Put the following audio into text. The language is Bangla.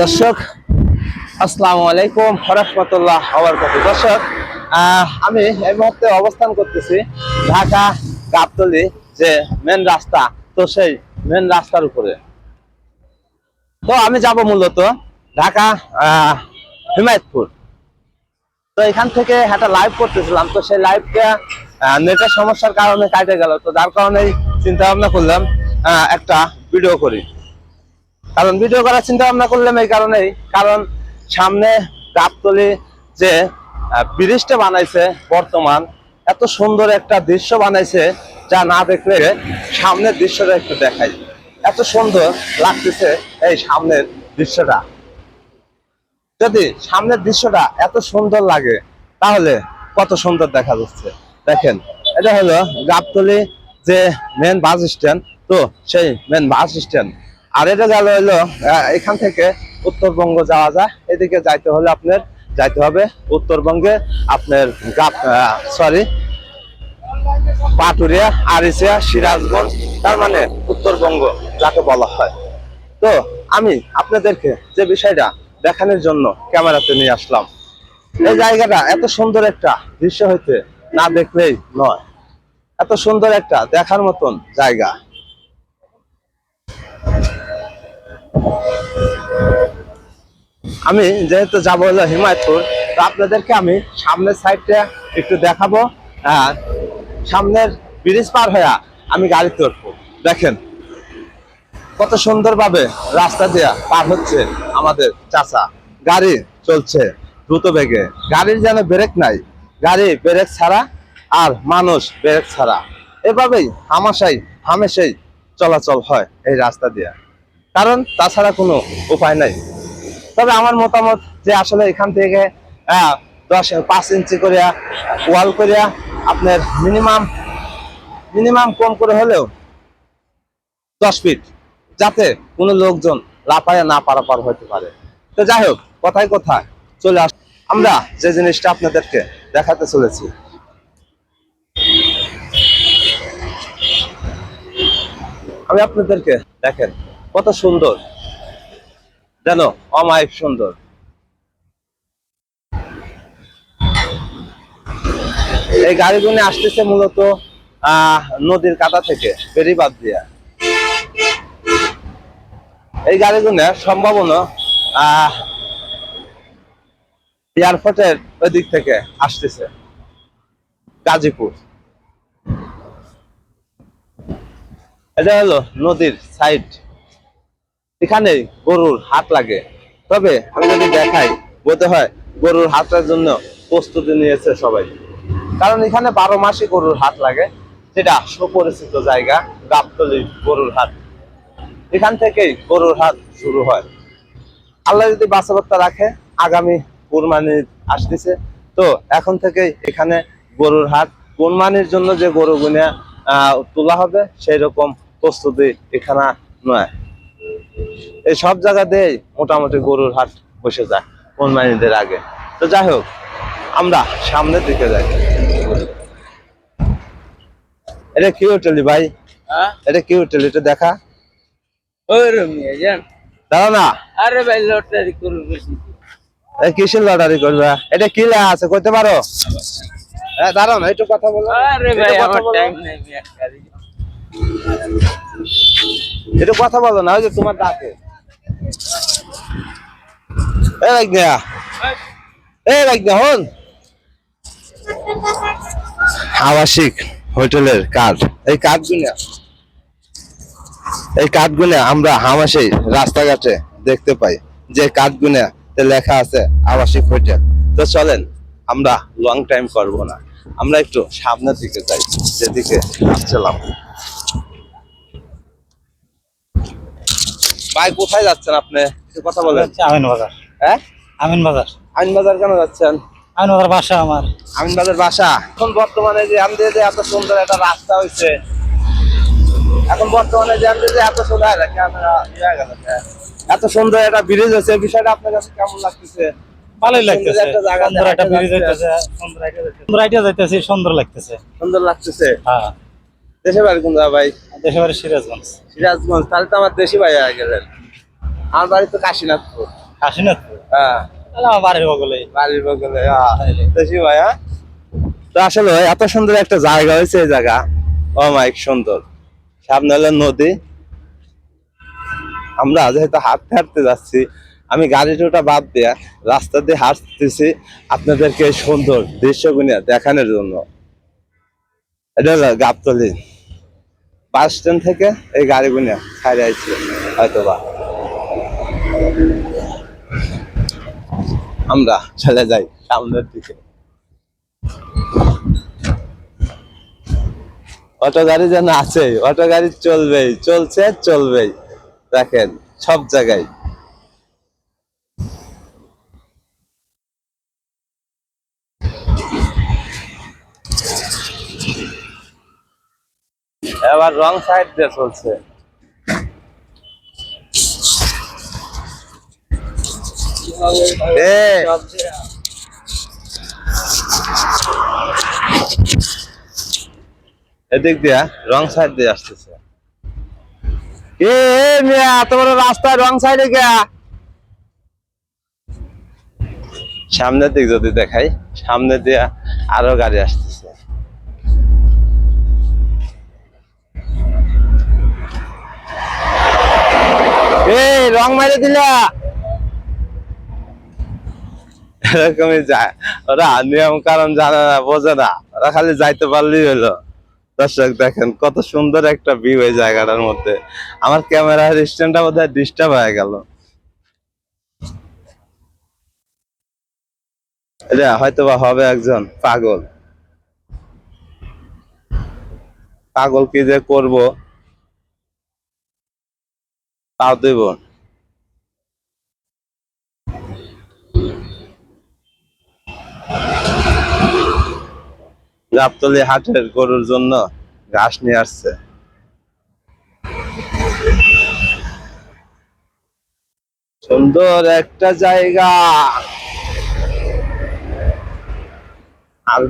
দর্শক, আসসালামু আলাইকুম রহমতুল্লাহ আবরকাত দর্শক আমি এই মুহূর্তে অবস্থান করতেছি ঢাকা গাবতলি যে মেন রাস্তা, তো সেই মেন রাস্তার উপরে। তো আমি যাব মূলত ঢাকা হিমায়তপুর। তো এখান থেকে একটা লাইভ করতেছিলাম, তো সেই লাইভটা নেটের সমস্যার কারণে কাটে গেল। তো যার কারণে চিন্তা ভাবনা করলাম একটা ভিডিও করি। কারণ ভিডিও করার চিন্তা ভাবনা করলাম এই কারণেই। কারণ সামনে গাবতলি যে ব্রিজটা বানাইছে বর্তমান, এত সুন্দর একটা দৃশ্য বানাইছে যা না দেখলে সামনের দৃশ্যটা একটু দেখাই। এত সুন্দর লাগতেছে এই সামনের দৃশ্যটা। যদি সামনের দৃশ্যটা এত সুন্দর লাগে, তাহলে কত সুন্দর দেখা যাচ্ছে। দেখেন, এটা হলো গাবতলি যে মেন বাস স্ট্যান্ড তো সেই মেন বাস স্ট্যান্ড আর এটা গেল হলো এখান থেকে উত্তরবঙ্গ যাওয়া যায়। এদিকে যাইতে হলে আপনার, যাইতে হবে উত্তরবঙ্গে আপনার সরি পাটুরিয়া, আরিসিয়া, সিরাজগঞ্জ, তার মানে উত্তরবঙ্গ যাকে বলা হয়। তো আমি আপনাদেরকে যে বিষয়টা দেখানোর জন্য ক্যামেরাতে নিয়ে আসলাম, এই জায়গাটা এত সুন্দর একটা দৃশ্য হইতে না দেখলেই নয়। এত সুন্দর একটা দেখার মতন জায়গা। আমি যেহেতু যাব হলো হিমায়তপুর, তো আপনাদেরকে আমি সামনের সাইডটা একটু দেখাবো। সামনের ব্রিজ পার হয়ে আমি গাড়িতে উঠবো দেখেন, কত সুন্দরভাবে রাস্তা দিয়া পার হচ্ছে আমাদের চাচা। গাড়ি চলছে দ্রুত বেগে। গাড়ির যেন ব্রেক নাই, গাড়ি ব্রেক ছাড়া আর মানুষ ব্রেক ছাড়া। এভাবেই হামাশাই, হামেশাই চলাচল হয় এই রাস্তা দিয়া। কারণ তাছাড়া কোনো উপায় নাই। তবে আমার মতামত যে আসলে এখান থেকে দশ, পাঁচ ইঞ্চি করিয়া ওয়াল করিয়া আপনার মিনিমাম মিনিমাম কম করে হলেও দশ ফিট যাতে কোনো লোকজন লাফায় না পারাপার হতে পারে। তো যাই হোক, কথায় কথায় চলে আস আমরা যে জিনিসটা আপনাদেরকে দেখাতে চলেছি। আমি আপনাদেরকে দেখেন কত সুন্দর। যেন অমায়িক সুন্দর। এই গাড়িগুলি আসতেছে মূলত নদীর কাটা থেকে বেরিবাদ দিয়া। এই গাড়িগুলো সম্ভাবনা এয়ারপোর্টের ওই দিক থেকে আসতেছে, গাজীপুর। এটা হলো নদীর সাইড এখানে গরুর হাট লাগে। তবে আমি যদি দেখাই, বলতে হয় গরুর হাটের জন্য প্রস্তুতি নিয়েছে সবাই। কারণ এখানে বারো মাসই গরুর হাট লাগে, যেটা সুপরিচিত জায়গা, গাবতলি গরুর হাট এখান থেকেই গরুর হাট শুরু হয়। আল্লাহ যদি বাস্তবতা রাখে, আগামী কুরবানি আসতেছে। তো এখন থেকেই এখানে গরুর হাট কুরবানির জন্য যে গরু গুনে তোলা হবে সেই রকম প্রস্তুতি এখানে নয়। এই সব জায়গাতেই মোটামুটি গরুর হাট বসে যায় কুরবানিদের আগে। তো যাই হোক আমরা সামনের দিকে যাই। এটা কি হোটেলি ভাই? হ্যাঁ? এটা কি হোটেল? এটা দেখা। ওই দাঁড়া না? আরে ভাই লটারি করুন কিসের লটারি করবে? এটা কি লেখা আছে কইতে পারো? এ, দাঁড়াও না একটু কথা বলো। আরে ভাই আমার টাইম নেই একটু কথা বলো না, ওই যে তোমার ডাকে এই আমরা রাস্তাঘাটে দেখতে পাই। যে কার্ডগুলা লেখা আছে আবাসিক হোটেল। তো চলেন, আমরা লং টাইম করব না। আমরা একটু সামনের দিকে যাই, যেদিকে আসছিলাম। ভাই কোথায় যাচ্ছেন আপনি? কথা বলেন। আমিন বাজার হ্যাঁ? আমিন বাজার আইন বাজার কেন যাচ্ছেন? আমিন বাজার বাসা আমার। আমিন বাজার বাসা? এখন বর্তমানে যে আমাদের যে এত সুন্দর একটা রাস্তা হয়েছে এখন বর্তমানে যে আমাদের যে এত সুন্দর ইয়ে। এত সুন্দর একটা ব্রিজ হয়েছে বিষয়টা আপনার কাছে কেমন লাগতেছে? ভালোই লাগতেছে। একটা ব্রিজ আইডিয়া যাইতেছে সুন্দর লাগতেছে। সুন্দর লাগতেছে? হ্যাঁ। দেশে বাড়ি কোন ভাই? দেশে বাড়ি সিরাজগঞ্জ। সিরাজগঞ্জ তাহলে তো আমার দেশি ভাই হয়ে গেলেন। আমার বাড়ি তো কাশীনাথপুর। কাশীনাথপুর? হ্যাঁ। আমার বাড়ির বগলে। বাড়ির বগলে দেখি ভাইয়া তো আসলে এত সুন্দর একটা জায়গা হয়েছে এই জায়গা। ও মাইক সুন্দর। সামনে হলো নদী। আমরা যেহেতু হাঁটতে হাঁটতে যাচ্ছি আমি গাড়িটা বাদ দিয়া রাস্তা দিয়ে হাঁটতেছি আপনাদেরকে সুন্দর দৃশ্যগুলো দেখানোর জন্য। এটা গাবতলি। বাস স্ট্যান্ড থেকে এই গাড়িগুলো ছাড়ে আসছে হয়তোবা। আমরা চলে যাই সামনের দিকে। অটো গাড়ি যেন আছে অটো গাড়ি চলবেই, চলছে, চলবেই। দেখেন, সব জায়গায়। এবার রং সাইড দিয়ে চলছে। এদিক দিয়া রং সাইড দিয়ে আসতেছে। এ মিয়া বড় রাস্তায় রং সাইডে গিয়া। সামনের দিক যদি দেখাই, সামনে দিয়া আরও গাড়ি আসতেছে এই রং মাইরে দিলা। এরকমই যায়। ওরা নিয়ম কারণ জানে না, বোঝে না। ওরা খালি যাইতে পারলেই হলো। দর্শক, দেখেন, কত সুন্দর একটা ভিউ এই জায়গাটার মধ্যে। আমার ক্যামেরার স্ট্যান্ডটা বোধহয় ডিস্টার্ব হয়ে গেল। হয়তো বা হবে একজন পাগল। পাগল কি যে করব? তাও দেব। গাবতলি হাটের গরুর জন্য ঘাস নিয়ে আসছে। সুন্দর একটা জায়গা। আর